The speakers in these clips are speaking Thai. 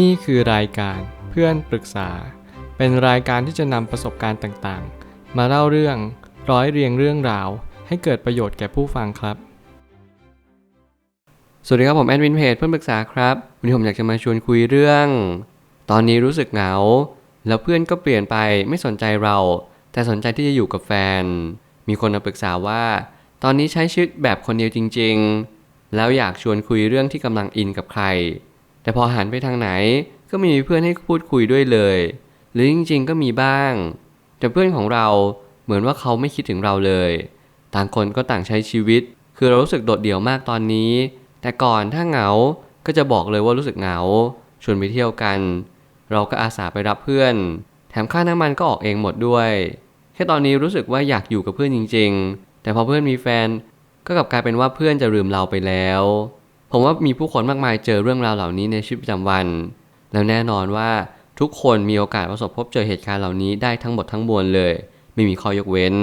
นี่คือรายการเพื่อนปรึกษา เป็นรายการที่จะนำประสบการณ์ต่างๆ มาเล่าเรื่องร้อยเรียงเรื่องราว ให้เกิดประโยชน์แก่ผู้ฟังครับ สวัสดีครับผมแอดมินเพจเพื่อนปรึกษาครับวันนี้ผมอยากจะมาชวนคุยเรื่อง ตอนนี้รู้สึกเหงา แล้วเพื่อนก็เปลี่ยนไปไม่สนใจเรา แต่สนใจที่จะอยู่กับแฟน มีคนมาปรึกษาว่า ตอนนี้ใช้ชีวิตแบบคนเดียวจริง ๆ แล้วอยากชวนคุยเรื่องที่กำลังอินกับใคร แต่พอหันไปทางไหนก็ไม่มีเพื่อนให้พูดคุยด้วยเลย หรือจริงๆก็มีบ้าง แต่เพื่อนของเราเหมือนว่าเขาไม่คิดถึงเราเลย ต่างคนก็ต่างใช้ชีวิต คือเรารู้สึกโดดเดี่ยวมากตอนนี้ แต่ก่อนถ้าเหงาก็จะบอกเลยว่ารู้สึกเหงา ชวนไปเที่ยวกัน เราก็อาสาไปรับเพื่อน แถมค่าน้ำมันก็ออกเองหมดด้วย แค่ตอนนี้รู้สึกว่าอยากอยู่กับเพื่อนจริง ๆ แต่พอเพื่อนมีแฟนก็กลับกลายเป็นว่าเพื่อนจะลืมเราไปแล้ว ผมว่ามีผู้คนมากมายเจอเรื่องราวเหล่านี้ในชีวิตประจำวัน แล้วแน่นอนว่าทุกคนมีโอกาสประสบพบเจอเหตุการณ์เหล่านี้ได้ทั้งหมดทั้งมวลเลย ไม่มีข้อยกเว้น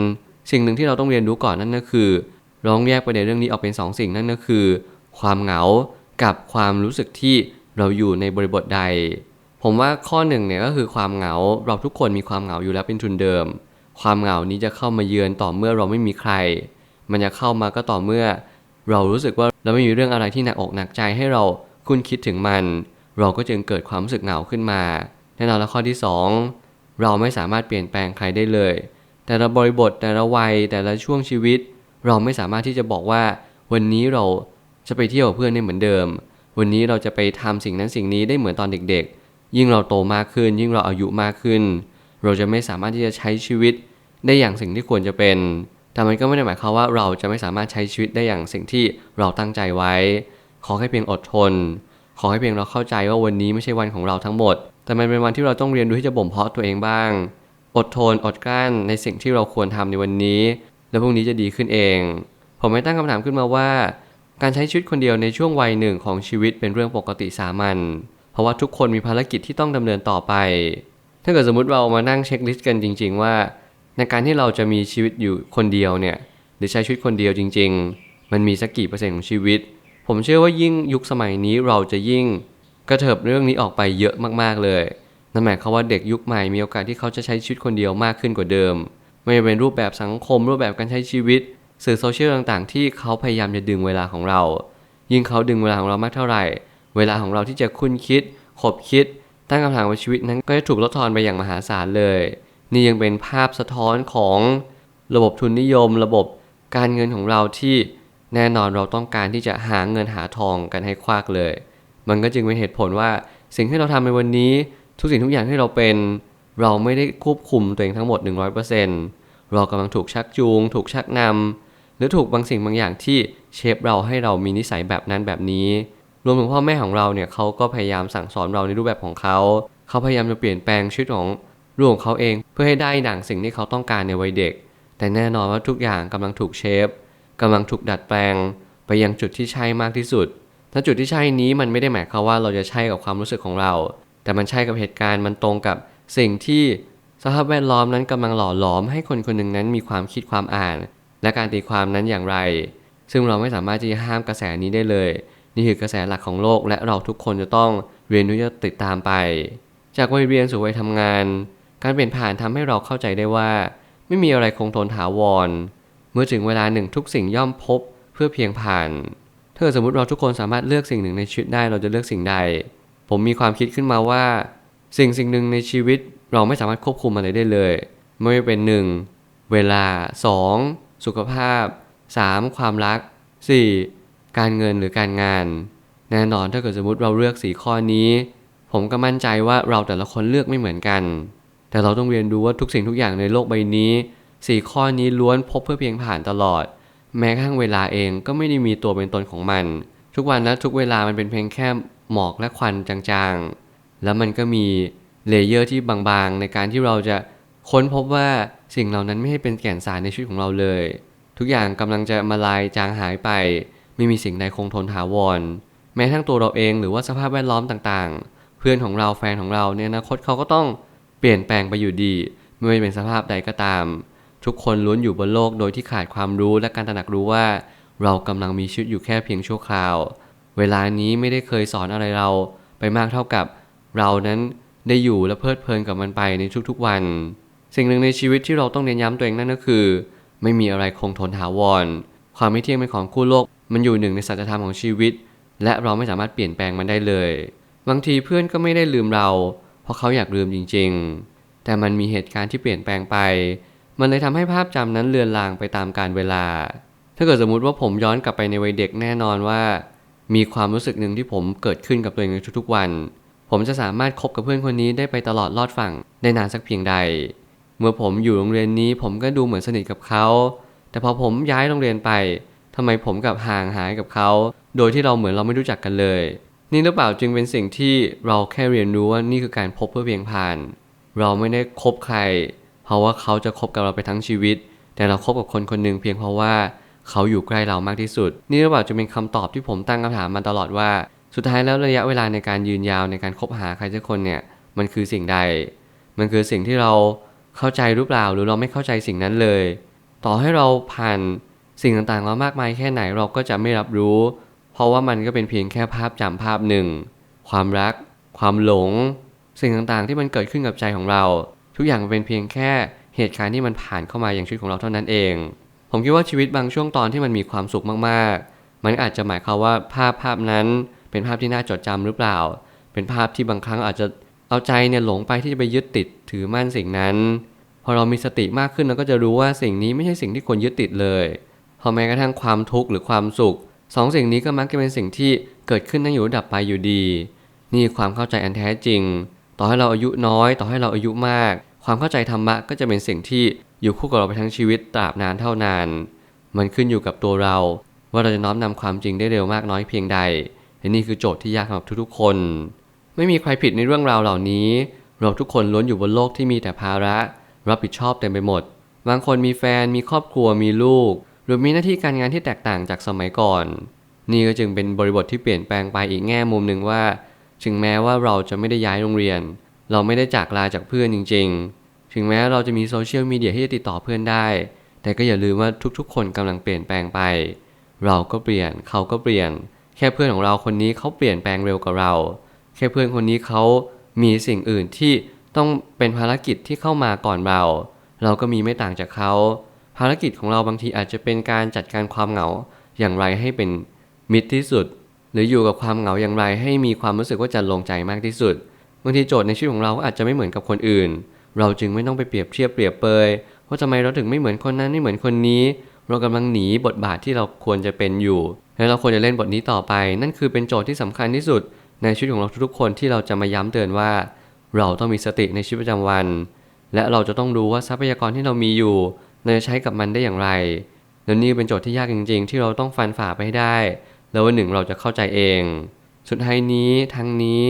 สิ่งหนึ่งที่เราต้องเรียนรู้ก่อนนั่นก็คือลองแยกประเด็นเรื่องนี้ออกเป็นสองสิ่งนั่นก็คือ ความเหงากับความรู้สึกที่เราอยู่ในบริบทใด ผมว่าข้อหนึ่งเนี่ยก็คือความเหงาเราทุกคนมีความเหงาอยู่แล้วเป็นทุนเดิม ความเหงานี้จะเข้ามาเยือนต่อเมื่อเราไม่มีใคร มันจะเข้ามาก็ต่อเมื่อ เรารู้สึกว่าเราไม่มีเรื่องอะไรที่หนักอกหนักใจให้เราคุ้นคิดถึงมัน เราก็จึงเกิดความรู้สึกเหงาขึ้นมาแน่นอนแล้วข้อที่สองเราไม่สามารถเปลี่ยนแปลงใครได้เลย แต่ละบริบทแต่ละวัยแต่ละช่วงชีวิต เราไม่สามารถที่จะบอกว่า วันนี้เราจะไปเที่ยวเพื่อนได้เหมือนเดิม วันนี้เราจะไปทำสิ่งนั้นสิ่งนี้ได้เหมือนตอนเด็กๆ ยิ่งเราโตมากขึ้น ยิ่งเราอายุมากขึ้น เราจะไม่สามารถที่จะใช้ชีวิตได้อย่างสิ่งที่ควรจะเป็น แต่มันก็ไม่ได้หมายความว่าเราจะไม่สามารถใช้ชีวิตได้อย่างสิ่งที่เราตั้งใจไว้ ขอให้เพียงอดทน ขอให้เพียงเราเข้าใจว่าวันนี้ไม่ใช่วันของเราทั้งหมด แต่มันเป็นวันที่เราต้องเรียนรู้ที่จะบ่มเพาะตัวเองบ้าง อดทนอดกลั้นในสิ่งที่เราควรทำในวันนี้ แล้วพรุ่งนี้จะดีขึ้นเอง ผมไม่ตั้งคำถามขึ้นมาว่า การใช้ชีวิตคนเดียวในช่วงวัยหนึ่งของชีวิตเป็นเรื่องปกติสามัญเพราะว่าทุกคนมีภารกิจที่ต้องดำเนินต่อไป ถ้าเกิดสมมติเรามานั่งเช็คลิสต์กันจริง ๆ ว่า ในการที่เราจะมีชีวิตอยู่คนเดียวเนี่ยหรือใช้ชีวิตคนเดียวจริง ๆ มันมีสักกี่เปอร์เซ็นต์ของชีวิต ผมเชื่อว่ายิ่งยุคสมัยนี้เราจะยิ่งกระเถิบเรื่องนี้ออกไปเยอะมากๆเลยนั่นหมายความว่าเด็กยุคใหม่มีโอกาสที่เขาจะใช้ชีวิตคนเดียวมากขึ้นกว่าเดิม ไม่ว่าเป็นรูปแบบสังคมรูปแบบการใช้ชีวิต สื่อโซเชียลต่างๆ ที่เขาพยายามจะดึงเวลาของเรา ยิ่งเขาดึงเวลาของเรามากเท่าไหร่ เวลาของเราที่จะคุ้นคิดขบคิด ตั้งคำถามว่าชีวิตนั้นก็จะถูกลดทอนไปอย่างมหาศาลเลย นี่ยังเป็นภาพสะท้อนของระบบทุนนิยม ระบบการเงินของเราที่แน่นอนเราต้องการที่จะหาเงินหาทองกันให้ควักเลย มันก็จึงเป็นเหตุผลว่าสิ่งที่เราทำในวันนี้ ทุกสิ่งทุกอย่างที่เราเป็น เราไม่ได้ควบคุมตัวเองทั้งหมด 100%เรากำลังถูกชักจูง ถูกชักนำหรือถูกบางสิ่งบางอย่างที่เชฟเราให้เรามีนิสัยแบบนั้นแบบนี้ รวมถึงพ่อแม่ของเราเนี่ยเขาก็พยายามสั่งสอนเราในรูปแบบของเขา เขาพยายามจะเปลี่ยนแปลงชีวิตของ ลูกของเขาเองเพื่อให้ได้ดั่งสิ่งที่เขาต้องการในวัยเด็ก แต่แน่นอนว่าทุกอย่างกำลังถูกเชฟกำลังถูกดัดแปลง ไปยังจุดที่ใช่มากที่สุด ถ้าจุดที่ใช่นี้มันไม่ได้หมายความว่าเราจะใช่กับความรู้สึกของเรา แต่มันใช่กับเหตุการณ์มันตรงกับสิ่งที่สภาพแวดล้อมนั้นกำลังหล่อหลอมให้คนคนหนึ่งนั้นมีความคิดความอ่าน และการตีความนั้นอย่างไร ซึ่งเราไม่สามารถที่จะห้ามกระแสนี้ได้เลย นี่คือกระแสหลักของโลกและเราทุกคนจะต้องเรียนรู้จะติดตามไป จากวัยเรียนสู่วัยทำงาน การเปลี่ยนผ่านทำให้เราเข้าใจได้ว่า ไม่มีอะไรคงทนถาวร เมื่อถึงเวลาหนึ่งทุกสิ่งย่อมพบเพื่อเพียงผ่านถ้าสมมติเราทุกคนสามารถเลือกสิ่งหนึ่งในชีวิตได้เราจะเลือกสิ่งใด ผมมีความคิดขึ้นมาว่า สิ่งสิ่งหนึ่งในชีวิตเราไม่สามารถควบคุมอะไรได้เลย ไม่ว่าเป็นหนึ่งเวลา 2. สุขภาพ 3. ความรัก 4. การเงินหรือการงาน แน่นอนถ้าเกิดสมมติเราเลือกสีข้อนี้ ผมก็มั่นใจว่าเราแต่ละคนเลือกไม่เหมือนกัน แต่เราต้องเรียนรู้ว่าทุกสิ่งทุกอย่างในโลกใบนี้สี่ข้อนี้ล้วนพบเพื่อเพียงผ่านตลอด แม้กระทั่งเวลาเองก็ไม่ได้มีตัวเป็นตนของมัน ทุกวันและทุกเวลามันเป็นเพียงแค่หมอกและควันจางๆ แล้วมันก็มีเลเยอร์ที่บางๆ ในการที่เราจะค้นพบว่าสิ่งเหล่านั้นไม่ให้เป็นแก่นสารในชีวิตของเราเลย ทุกอย่างกำลังจะมาลายจางหายไป ไม่มีสิ่งใดคงทนถาวร แม้ทั้งตัวเราเองหรือว่าสภาพแวดล้อมต่างๆ เพื่อนของเราแฟนของเราในอนาคตเขาก็ต้อง เปลี่ยนแปลงไปอยู่ดีไม่ว่าจะเป็นสภาพใดก็ตาม ทุกคนล้วนอยู่บนโลกโดยที่ขาดความรู้และการตระหนักรู้ว่า เรากำลังมีชีวิตอยู่แค่เพียงชั่วคราว เวลานี้ไม่ได้เคยสอนอะไรเราไปมากเท่ากับ เรานั้นได้อยู่และเพลิดเพลินกับมันไปในทุกๆวัน สิ่งหนึ่งในชีวิตที่เราต้องเน้นย้ำตัวเองนั่นก็คือ ไม่มีอะไรคงทนถาวร ความไม่เที่ยงเป็นของคู่โลก มันอยู่หนึ่งในสัจธรรมของชีวิต และเราไม่สามารถเปลี่ยนแปลงมันได้เลย บางทีเพื่อนก็ไม่ได้ลืมเรา ราะเขาอยากลืมจริง ๆ แต่มันมีเหตุการณ์ที่เปลี่ยนแปลงไป มันเลยทำให้ภาพจำนั้นเลือนลางไปตามกาลเวลา ถ้าเกิดสมมุติว่าผมย้อนกลับไปในวัยเด็กแน่นอนว่า มีความรู้สึกหนึ่งที่ผมเกิดขึ้นกับตัวเองในทุกๆวัน ผมจะสามารถคบกับเพื่อนคนนี้ได้ไปตลอดรอดฝั่งได้นานสักเพียงใด เมื่อผมอยู่โรงเรียนนี้ผมก็ดูเหมือนสนิทกับเขา แต่พอผมย้ายโรงเรียนไปทำไมผมกับห่างหายกับเขา โดยที่เราเหมือนเราไม่รู้จักกันเลย นี่หรือเปล่าจึงเป็นสิ่งที่เราแค่เรียนรู้ว่านี่คือการพบเพื่อเพียงผ่าน เราไม่ได้คบใคร เพราะว่าเขาจะคบกับเราไปทั้งชีวิต แต่เราคบกับคนคนหนึ่งเพียงเพราะว่าเขาอยู่ใกล้เรามากที่สุด นี่หรือเปล่าจะเป็นคำตอบที่ผมตั้งคำถามมาตลอดว่า สุดท้ายแล้วระยะเวลาในการยืนยาวในการคบหาใครสักคนเนี่ยมันคือสิ่งใด มันคือสิ่งที่เราเข้าใจหรือเปล่าหรือเราไม่เข้าใจสิ่งนั้นเลย ต่อให้เราผ่านสิ่งต่างๆมามากมายแค่ไหนเราก็จะไม่รับรู้ เพราะว่ามันก็เป็นเพียงแค่ภาพจำภาพหนึ่ง ความรัก ความหลง สิ่งต่างๆ ที่มันเกิดขึ้นกับใจของเรา ทุกอย่างเป็นเพียงแค่เหตุการณ์ที่มันผ่านเข้ามาอย่างชีวิตของเราเท่านั้นเอง ผมคิดว่าชีวิตบางช่วงตอนที่มันมีความสุขมากๆ มันอาจจะหมายความว่าภาพภาพนั้นเป็นภาพที่น่าจดจำหรือเปล่า เป็นภาพที่บางครั้งอาจจะเอาใจเนี่ยหลงไปที่จะไปยึดติดถือมั่นสิ่งนั้น พอเรามีสติมากขึ้นเราก็จะรู้ว่าสิ่งนี้ไม่ใช่สิ่งที่ควรยึดติดเลย พอแม้กระทั่งความทุกข์หรือความสุข สองสิ่งนี้ก็มักจะเป็นสิ่งที่เกิดขึ้นตั้งอยู่ดับไปอยู่ดี นี่ความเข้าใจอันแท้จริง ต่อให้เราอายุน้อย ต่อให้เราอายุมาก ความเข้าใจธรรมะก็จะเป็นสิ่งที่อยู่คู่กับเราไปทั้งชีวิตตราบนานเท่านาน มันขึ้นอยู่กับตัวเรา ว่าเราจะน้อมนำความจริงได้เร็วมากน้อยเพียงใดและนี่คือโจทย์ที่ยากสำหรับทุกๆคน ไม่มีใครผิดในเรื่องราวเหล่านี้ เราทุกคนล้วนอยู่บนโลกที่มีแต่ภาระ รับผิดชอบเต็มไปหมด บางคนมีแฟนมีครอบครัวมีลูก หรือมีหน้าที่การงานที่แตกต่างจากสมัยก่อน นี่ก็จึงเป็นบริบทที่เปลี่ยนแปลงไปอีกแง่มุมหนึ่งว่า ถึงแม้ว่าเราจะไม่ได้ย้ายโรงเรียน เราไม่ได้จากลาจากเพื่อนจริง ๆ ถึงแม้เราจะมีโซเชียลมีเดียที่จะติดต่อเพื่อนได้ แต่ก็อย่าลืมว่าทุกๆ คนกำลังเปลี่ยนแปลงไป เราก็เปลี่ยนเขาก็เปลี่ยน แค่เพื่อนของเราคนนี้เขาเปลี่ยนแปลงเร็วกว่าเรา แค่เพื่อนคนนี้เขามีสิ่งอื่นที่ต้องเป็นภารกิจที่เข้ามาก่อนเรา เราก็มีไม่ต่างจากเขา ภารกิจของเราบางทีอาจจะเป็นการจัดการความเหงาอย่างไรให้เป็นมิตรที่สุด หรืออยู่กับความเหงาอย่างไรให้มีความรู้สึกว่าจะลงใจมากที่สุดบางทีโจทย์ในชีวิตของเราก็อาจจะไม่เหมือนกับคนอื่น เราจึงไม่ต้องไปเปรียบเทียบเปรียบเปยว่าทำไมเราถึงไม่เหมือนคนนั้นไม่เหมือนคนนี้ เรากำลังหนีบทบาทที่เราควรจะเป็นอยู่ และเราควรจะเล่นบทนี้ต่อไป นั่นคือเป็นโจทย์ที่สำคัญที่สุด ในชีวิตของเราทุกๆคนที่เราจะมาย้ำเตือนว่า เราต้องมีสติในชีวิตประจำวัน และเราจะต้องรู้ว่าทรัพยากรที่เรามีอยู่ เราจะใช้กับมันได้อย่างไร และนี่เป็นโจทย์ที่ยากจริง ๆ ที่เราต้องฟันฝ่าไปให้ได้ แล้ววันหนึ่งเราจะเข้าใจเอง สุดท้ายนี้ทั้งนี้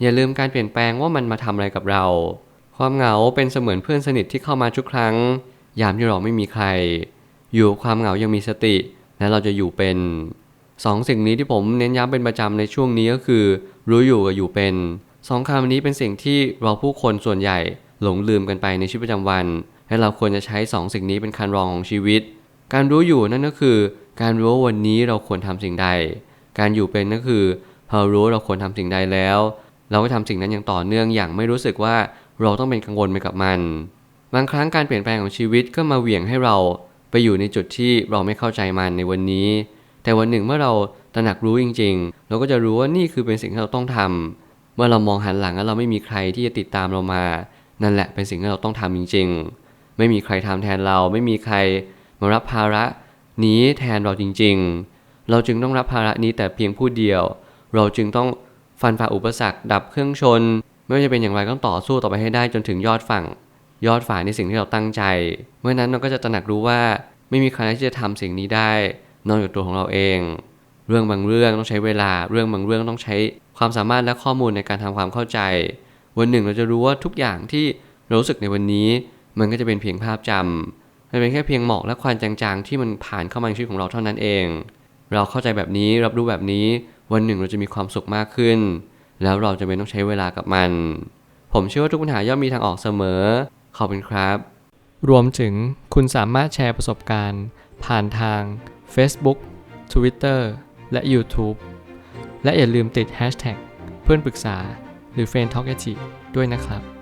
อย่าลืมการเปลี่ยนแปลงว่ามันมาทำอะไรกับเรา ความเหงาเป็นเสมือนเพื่อนสนิทที่เข้ามาทุกครั้ง ยามที่เราไม่มีใคร อยู่ความเหงายังมีสติ และเราจะอยู่เป็นสองสิ่งนี้ที่ผมเน้นย้ำเป็นประจำในช่วงนี้ก็คือ รู้อยู่กับอยู่เป็นสองคำนี้เป็นสิ่งที่เราผู้คนส่วนใหญ่หลงลืมกันไปในชีวิตประจำวัน และเราควรจะใช้สองสิ่งนี้เป็นคันรองของชีวิต การรู้อยู่นั่นก็คือ การรู้ว่าวันนี้เราควรทำสิ่งใด การอยู่เป็นก็คือพอรู้เราควรทำสิ่งใดแล้ว เราก็ทำสิ่งนั้นอย่างต่อเนื่องอย่างไม่รู้สึกว่าเราต้องเป็นกังวลไปกับมัน บางครั้งการเปลี่ยนแปลงของชีวิตก็มาเหวี่ยงให้เราไปอยู่ในจุดที่เราไม่เข้าใจมันในวันนี้ แต่วันหนึ่งเมื่อเราตระหนักรู้จริง ๆ เราก็จะรู้ว่านี่คือเป็นสิ่งที่เราต้องทำเมื่อเรามองหันหลังแล้วเราไม่มีใครที่จะติดตามเรามา นั่นแหละเป็นสิ่งที่เราต้องทำจริง ๆ ไม่มีใครทำแทนเรา ไม่มีใครมารับภาระนี้แทนเราจริง ๆ เราจึงต้องรับภาระนี้แต่เพียงผู้เดียว เราจึงต้องฟันฝ่าอุปสรรคดับเครื่องชน ไม่ว่าจะเป็นอย่างไรต้องต่อสู้ต่อไปให้ได้จนถึงยอดฝั่ง ยอดฝ่าในสิ่งที่เราตั้งใจ เมื่อนั้นเราก็จะตระหนักรู้ว่าไม่มีใครที่จะทำสิ่งนี้ได้นอกจากตัวของเราเอง เรื่องบางเรื่องต้องใช้เวลา เรื่องบางเรื่องต้องใช้ความสามารถและข้อมูลในการทำความเข้าใจ วันหนึ่งเราจะรู้ว่าทุกอย่างที่เรารู้สึกในวันนี้ มันก็จะเป็นเพียงภาพจำมันเป็นแค่เพียงหมอกและควันจางๆ ที่มันผ่านเข้ามาในชีวิตของเราเท่านั้นเอง เราเข้าใจแบบนี้รับรู้แบบนี้ วันหนึ่งเราจะมีความสุขมากขึ้น แล้วเราจะไม่ต้องใช้เวลากับมัน ผมเชื่อว่าทุกปัญหาย่อมมีทางออกเสมอ ขอบคุณครับ รวมถึงคุณสามารถแชร์ประสบการณ์ ผ่านทาง Facebook Twitter และ YouTube และอย่าลืมติด Hashtag เพื่อนปรึกษาหรือ f r ร e n d t a l k a ด้วยนะครับ